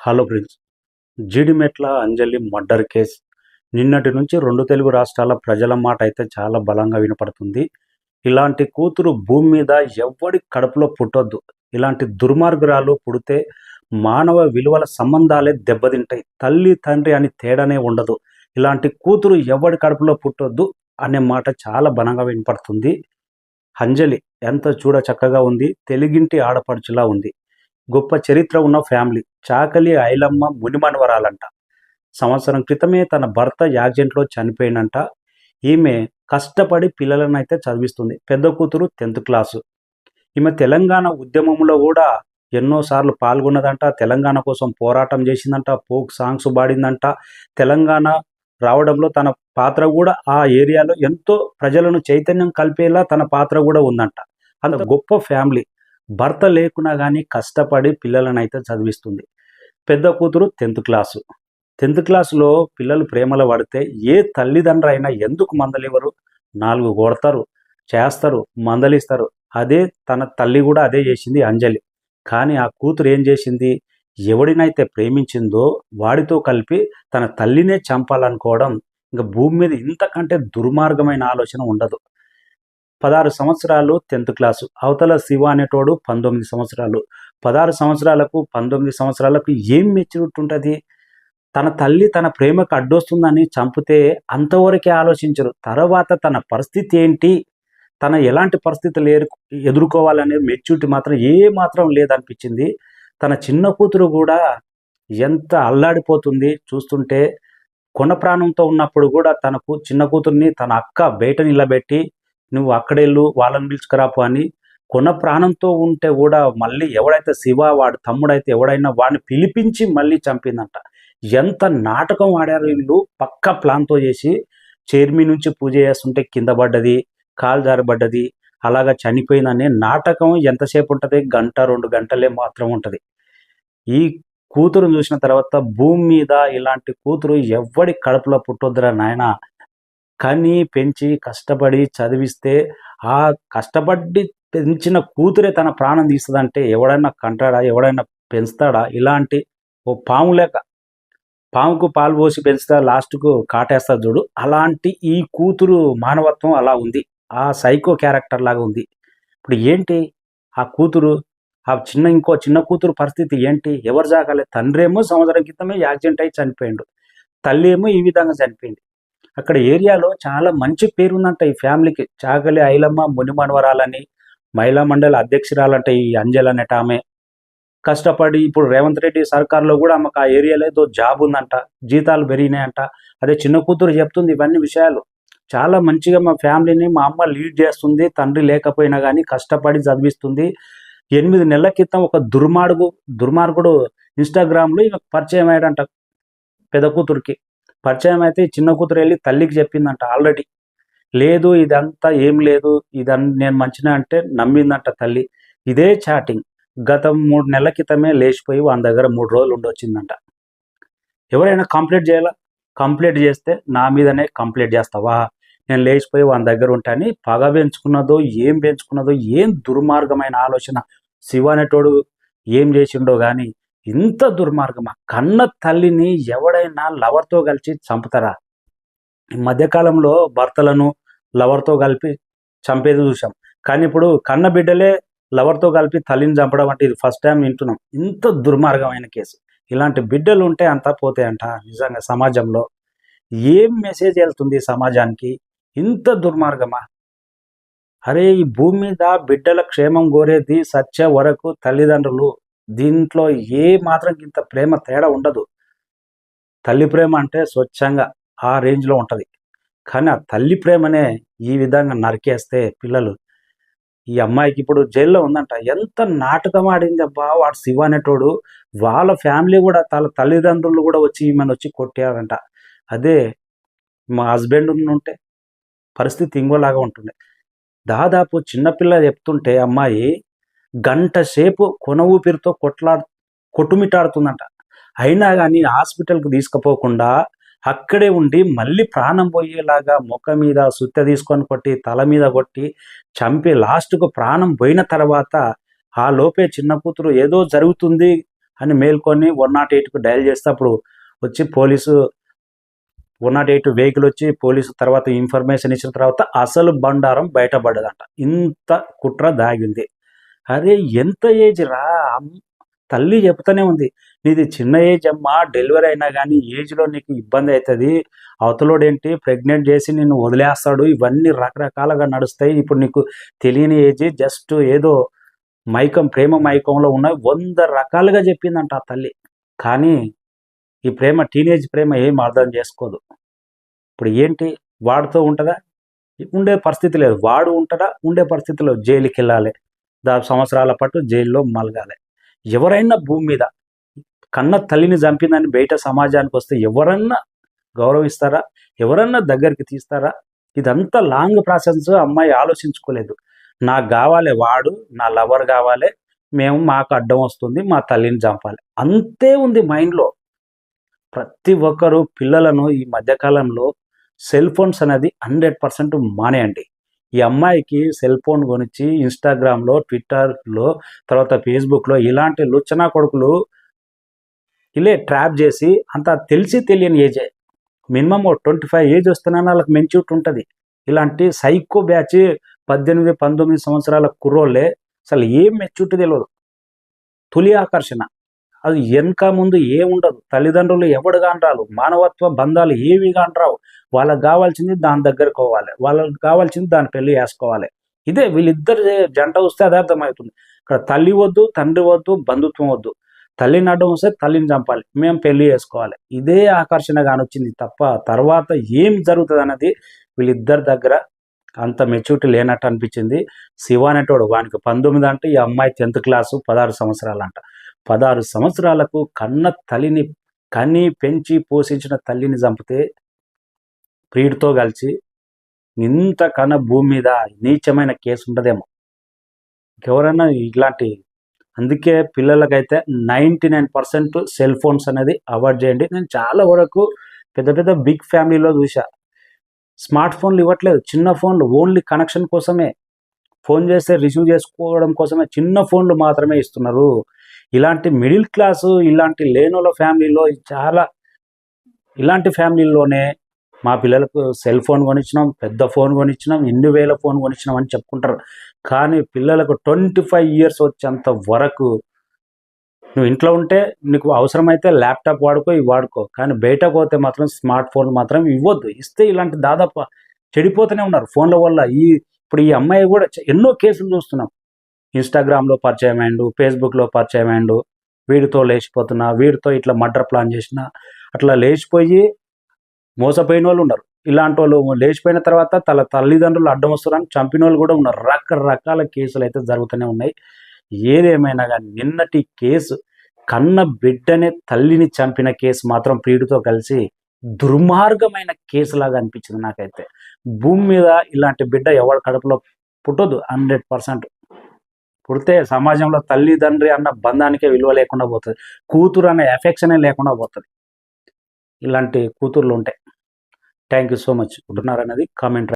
Hello friends. Jeedimetla Anjali murder case. నిన్నటి నుంచి రెండు తెలుగు రాష్ట్రాల ప్రజల మాట అయితే చాలా బలంగా వినపడుతుంది. ఇలాంటి కూతురు భూమి మీద ఎవ్వడి కడుపులో పుట్టొద్దు. ఇలాంటి దుర్మార్గురాలు పుడితే మానవ విలువల సంబంధాలే దెబ్బతింటాయి. తల్లి తండ్రి అని తేడానే ఉండదు. ఇలాంటి కూతురు ఎవడి కడుపులో పుట్టొద్దు అనే మాట చాలా బలంగా వినపడుతుంది. అంజలి ఎంత చూడ చక్కగా ఉంది. తెలుగింటి ఆడపడుచులా ఉంది. గొప్ప చరిత్ర ఉన్న ఫ్యామిలీ. చాకలి ఐలమ్మ మునిమనవరాలంట. సంవత్సరం క్రితమే తన భర్త యాక్సిడెంట్లో చనిపోయినంట ఈమె కష్టపడి పిల్లలను అయితే చదివిస్తుంది. పెద్ద కూతురు టెన్త్ క్లాసు. ఈమె తెలంగాణ ఉద్యమంలో కూడా ఎన్నోసార్లు పాల్గొన్నదంట. తెలంగాణ కోసం పోరాటం చేసిందంట. Folk songs పాడిందంట. తెలంగాణ రావడంలో తన పాత్ర కూడా ఆ ఏరియాలో ఎంతో ప్రజలను చైతన్యం కలిపేలా తన పాత్ర కూడా ఉందంట. అంత గొప్ప ఫ్యామిలీ. భర్త లేకున్నా కానీ కష్టపడి పిల్లలను అయితే చదివిస్తుంది. పెద్ద కూతురు టెన్త్ క్లాసు. టెన్త్ క్లాసులో పిల్లలు ప్రేమలో పడితే ఏ తల్లిదండ్రులు అయినా ఎందుకు మందలివ్వరు? నాలుగు కొడతారు చేస్తారు మందలిస్తారు. అదే తన తల్లి కూడా అదే చేసింది అంజలి. కానీ ఆ కూతురు ఏం చేసింది? ఎవడినైతే ప్రేమించిందో వాడితో కలిపి తన తల్లినే చంపాలనుకోవడం ఇంకా భూమి మీద ఇంతకంటే దుర్మార్గమైన ఆలోచన ఉండదు. పదహారు సంవత్సరాలు టెన్త్ క్లాసు. అవతల శివ అనేటోడు పంతొమ్మిది సంవత్సరాలు. పదహారు సంవత్సరాలకు పంతొమ్మిది సంవత్సరాలకు ఏం మెచ్యూరిటీ ఉంటుంది తన తల్లి తన ప్రేమకు అడ్డొస్తుందని చంపితే అంతవరకే ఆలోచించరు. తర్వాత తన పరిస్థితి ఏంటి? తన ఎలాంటి పరిస్థితులు ఏరు ఎదుర్కోవాలనే మెచ్యూరిటీ మాత్రం ఏ మాత్రం లేదనిపించింది. తన చిన్న కూతురు కూడా ఎంత అల్లాడిపోతుంది చూస్తుంటే కొన ప్రాణంతో ఉన్నప్పుడు కూడా తనకు చిన్న కూతుర్ని తన అక్క బయట నిలబెట్టి నువ్వు అక్కడెళ్ళు వాళ్ళని పిలుచుకురాపు అని కొన ప్రాణంతో ఉంటే కూడా మళ్ళీ ఎవడైతే శివ వాడు తమ్ముడైతే ఎవడైనా వాడిని పిలిపించి మళ్ళీ చంపిందంట. ఎంత నాటకం ఆడారు వీళ్ళు. పక్క ప్లాన్తో చేసి చైర్మీ నుంచి పూజ చేస్తుంటే కింద పడ్డది కాలు జారబడ్డది అలాగా చనిపోయిందనే నాటకం ఎంతసేపు ఉంటుంది? గంట రెండు గంటలే మాత్రం ఉంటుంది. ఈ కూతురును చూసిన తర్వాత భూమి మీద ఇలాంటి కూతురు ఎవ్వడి కడుపులో పుట్టొద్దురా నాయన? కని పెంచి కష్టపడి చదివిస్తే ఆ కష్టపడి పెంచిన కూతురే తన ప్రాణం తీస్తుందంటే ఎవడైనా కంటాడా ఎవడైనా పెంచుతాడా? ఇలాంటి ఓ పాము లేక పాముకు పాలు పోసి పెంచుతా లాస్ట్కు కాటేస్తా చూడు. అలాంటి ఈ కూతురు మానవత్వం అలా ఉంది. ఆ సైకో క్యారెక్టర్ లాగా ఉంది. ఇప్పుడు ఏంటి? ఆ కూతురు ఆ చిన్న ఇంకో చిన్న కూతురు పరిస్థితి ఏంటి? ఎవరు జాగాలి? తండ్రేమో సంవత్సరం క్రితమే యాక్సిడెంట్ అయి చనిపోయిండు. తల్లి ఏమో ఈ విధంగా చనిపోయింది. అక్కడ ఏరియాలో చాలా మంచి పేరు ఉందంట ఈ ఫ్యామిలీకి. చాగలి ఐలమ్మ మునిమనవరాలని మహిళా మండలి అధ్యక్షురాలంట ఈ అంజల్ అనేట ఆమె. కష్టపడి ఇప్పుడు రేవంత్ రెడ్డి సర్కార్లో కూడా ఆమెకు ఆ ఏరియాలో ఏదో జాబ్ ఉందంట జీతాలు పెరిగినాయంట. అదే చిన్న కూతురు చెప్తుంది ఇవన్నీ విషయాలు. చాలా మంచిగా మా ఫ్యామిలీని మా అమ్మ లీడ్ చేస్తుంది తండ్రి లేకపోయినా కానీ కష్టపడి చదివిస్తుంది. ఎనిమిది నెలల క్రితం ఒక దుర్మార్గు దుర్మార్గుడు ఇన్స్టాగ్రామ్లో ఈమెకు పరిచయం అయ్యాడంట పెద్ద కూతురికి. పరిచయం అయితే చిన్న కూతురు వెళ్ళి తల్లికి చెప్పిందంట ఆల్రెడీ. లేదు ఇదంతా ఏం లేదు ఇదన్ నేను మంచిగా అంటే నమ్మిందంట తల్లి. ఇదే చాటింగ్. గత మూడు నెలల క్రితమే లేచిపోయి వాళ్ళ దగ్గర మూడు రోజులు ఉండొచ్చిందంట. ఎవరైనా కంప్లీట్ చేయాలా? కంప్లీట్ చేస్తే నా మీదనే కంప్లీట్ చేస్తావా? నేను లేచిపోయి వాళ్ళ దగ్గర ఉంటాని పగ పెంచుకున్నదో ఏం పెంచుకున్నదో ఏం దుర్మార్గమైన ఆలోచన. శివ అనేటోడు ఏం చేసిండో కానీ ఇంత దుర్మార్గమా? కన్న తల్లిని ఎవడైనా లవర్తో కలిసి చంపుతారా? ఈ మధ్యకాలంలో భర్తలను లవర్తో కలిపి చంపేది చూసాం కానీ ఇప్పుడు కన్న బిడ్డలే లవర్తో కలిపి తల్లిని చంపడం అంటే ఇది ఫస్ట్ టైం వింటున్నాం. ఇంత దుర్మార్గమైన కేసు. ఇలాంటి బిడ్డలు ఉంటే అంతా పోతాయంట నిజంగా సమాజంలో. ఏం మెసేజ్ వెళ్తుంది సమాజానికి? ఇంత దుర్మార్గమా? అరే ఈ భూమి మీద బిడ్డల క్షేమం కోరేది సత్య వరకు తల్లిదండ్రులు దీంట్లో ఏ మాత్రం ఇంత ప్రేమ తేడా ఉండదు. తల్లి ప్రేమ అంటే స్వచ్ఛంగా ఆ రేంజ్లో ఉంటుంది. కానీ ఆ తల్లి ప్రేమనే ఈ విధంగా నరికేస్తే పిల్లలు ఈ అమ్మాయికి ఇప్పుడు జైల్లో ఉందంట. ఎంత నాటకం ఆడింది అబ్బా వాడు శివ అనేటోడు. వాళ్ళ ఫ్యామిలీ కూడా తన తల్లిదండ్రులు కూడా వచ్చి ఈమెను వచ్చి కొట్టారంట. అదే మా హస్బెండ్ ఉంటే పరిస్థితి ఇంకోలాగా ఉంటుండే. దాదాపు చిన్నపిల్ల చెప్తుంటే అమ్మాయి గంట సేపు కొన ఊపిరితో కొట్లా కొట్టుమిటాడుతుందంట అయినా కానీ హాస్పిటల్కి తీసుకుపోకుండా అక్కడే ఉండి మళ్ళీ ప్రాణం పోయేలాగా ముఖం మీద సుత్త తీసుకొని కొట్టి తల మీద కొట్టి చంపి లాస్ట్కు ప్రాణం పోయిన తర్వాత ఆ లోపే చిన్న కూతురు ఏదో జరుగుతుంది అని మేల్కొని వన్ నాట్ ఎయిట్కు డయల్ చేస్తే అప్పుడు వచ్చి police one not eight vehicle వచ్చి పోలీసు తర్వాత ఇన్ఫర్మేషన్ ఇచ్చిన తర్వాత అసలు బండారం బయటపడ్డదంట ఇంత కుట్ర దాగింది. అరే ఎంత ఏజ్ రా? అమ్- తల్లి చెప్తానే ఉంది. నీది చిన్న ఏజ్ అమ్మా డెలివరీ అయినా కానీ ఏజ్లో నీకు ఇబ్బంది అవుతుంది అవతలోడేంటి? ప్రెగ్నెంట్ చేసి నిన్ను వదిలేస్తాడు. ఇవన్నీ రకరకాలుగా నడుస్తాయి. ఇప్పుడు నీకు తెలియని ఏజ్ జస్ట్ ఏదో మైకం ప్రేమ మైకంలో ఉన్న వంద రకాలుగా చెప్పిందంట ఆ తల్లి. కానీ ఈ ప్రేమ టీనేజ్ ప్రేమ ఏం అర్థం చేసుకోదు. ఇప్పుడు ఏంటి? వాడితో ఉంటుందా? ఉండే పరిస్థితి లేదు. వాడు ఉంటాడా? ఉండే పరిస్థితిలో జైలుకి వెళ్ళాలి దాదాపు సంవత్సరాల పాటు జైల్లో మలగాలి. ఎవరైనా భూమి మీద కన్న తల్లిని చంపిందని బయట సమాజానికి వస్తే ఎవరన్నా గౌరవిస్తారా? ఎవరన్నా దగ్గరికి తీస్తారా? ఇదంతా లాంగ్ ప్రాసెస్ అమ్మాయి ఆలోచించుకోలేదు. నాకు కావాలి వాడు నా లవర్ కావాలి మేము మాకు అడ్డం వస్తుంది మా తల్లిని చంపాలి. అంతే ఉంది మైండ్లో. ప్రతి ఒక్కరు పిల్లలను ఈ మధ్యకాలంలో సెల్ ఫోన్స్ అనేది హండ్రెడ్ పర్సెంట్ మానేయండి. ఈ అమ్మాయికి సెల్ ఫోన్ కొనిచ్చి ఇన్స్టాగ్రామ్లో ట్విట్టర్లో తర్వాత ఫేస్బుక్లో ఇలాంటి లుచ్చనా కొడుకులు ఇలే ట్రాప్ చేసి అంత తెలిసి తెలియని ఏజే. మినిమం ట్వంటీ ఫైవ్ ఏజ్ వస్తున్నా వాళ్ళకి మెచ్యూరిటీ ఉంటుంది. ఇలాంటి సైకో బ్యాచ్ పద్దెనిమిది పంతొమ్మిది సంవత్సరాల కుర్రోళ్ళే అసలు ఏం మెచ్యూరిటీ తెలియదు తొలి ఆకర్షణ. అది వెనక ముందు ఏముండదు. తల్లిదండ్రులు ఎవడు కానరాలు మానవత్వ బంధాలు ఏవి కానరావు వాళ్ళకి కావాల్సింది దాని దగ్గరకు పోవాలి. వాళ్ళకి కావాల్సింది దాని పెళ్ళి వేసుకోవాలి ఇదే వీళ్ళిద్దరు జంట వస్తే అది అర్థమవుతుంది. ఇక్కడ తల్లి వద్దు తండ్రి వద్దు బంధుత్వం వద్దు. తల్లిని అడ్డం వస్తే తల్లిని చంపాలి. మేము పెళ్ళి చేసుకోవాలి. ఇదే ఆకర్షణ కానొచ్చింది తప్ప తర్వాత ఏం జరుగుతుంది అన్నది వీళ్ళిద్దరి దగ్గర అంత మెచ్యూరిటీ లేనట్టు అనిపించింది. శివ అనేటోడు వానికి పంతొమ్మిది అంటే ఈ అమ్మాయి టెన్త్ క్లాసు పదహారు సంవత్సరాలు అంట పదహారు సంవత్సరాలకు కన్న తల్లిని కని పెంచి పోషించిన తల్లిని చంపితే ప్రియుడితో కలిసి ఇంతకన్నా భూమి మీద నీచమైన కేసు ఉండదేమో. ఎవరైనా ఇలాంటి అందుకే పిల్లలకైతే ninety nine percent cell phones అనేది అవాయిడ్ చేయండి. నేను చాలా వరకు పెద్ద పెద్ద బిగ్ ఫ్యామిలీలో చూసా స్మార్ట్ ఫోన్లు ఇవ్వట్లేదు. చిన్న ఫోన్లు ఓన్లీ కనెక్షన్ కోసమే. ఫోన్ చేస్తే రిసీవ్ చేసుకోవడం కోసమే చిన్న ఫోన్లు మాత్రమే ఇస్తున్నారు. ఇలాంటి మిడిల్ క్లాసు ఇలాంటి లేనుల ఫ్యామిలీలో చాలా ఇలాంటి ఫ్యామిలీలోనే మా పిల్లలకు సెల్ ఫోన్ కొనిచ్చినాం పెద్ద ఫోన్ కొనిచ్చినాం ఎన్ని వేల ఫోన్ కొనిచ్చినాం అని చెప్పుకుంటారు. కానీ పిల్లలకు ట్వంటీ ఫైవ్ ఇయర్స్ వచ్చేంత వరకు నువ్వు ఇంట్లో ఉంటే నీకు అవసరమైతే ల్యాప్టాప్ వాడుకో ఇవి వాడుకో. కానీ బయటకు పోతే మాత్రం స్మార్ట్ ఫోన్ మాత్రం ఇవ్వద్దు. ఇస్తే ఇలాంటి దాదాపు చెడిపోతూనే ఉన్నారు ఫోన్ల వల్ల. ఈ ఇప్పుడు ఈ అమ్మాయి కూడా ఎన్నో కేసులు చూస్తున్నాం. ఇన్స్టాగ్రామ్లో పరిచయం అయ్యిండు ఫేస్బుక్లో పరిచయం అయ్యిండు వీడితో లేచిపోతున్నా వీడితో ఇట్లా మర్డర్ ప్లాన్ చేసిన అట్లా లేచిపోయి మోసపోయిన వాళ్ళు ఉన్నారు. ఇలాంటి వాళ్ళు లేచిపోయిన తర్వాత తల తల్లిదండ్రులు అడ్డం వస్తున్నారని చంపిన వాళ్ళు కూడా ఉన్నారు. రకరకాల కేసులు అయితే జరుగుతూనే ఉన్నాయి. ఏదేమైనా కానీ నిన్నటి కేసు కన్న బిడ్డనే తల్లిని చంపిన కేసు మాత్రం ప్రియుడితో కలిసి దుర్మార్గమైన కేసులాగా అనిపించింది నాకైతే. భూమి మీద ఇలాంటి బిడ్డ ఎవరి కడుపులో పుట్టదు హండ్రెడ్ పర్సెంట్. పుడితే సమాజంలో తల్లిదండ్రి అన్న బంధానికే విలువ లేకుండా పోతుంది. కూతురు అనే ఎఫెక్షనే లేకుండా పోతుంది. ఇలాంటి కూతుర్లు ఉంటాయి థ్యాంక్ యూ సో మచ్ ఉంటున్నారన్నది కామెంట్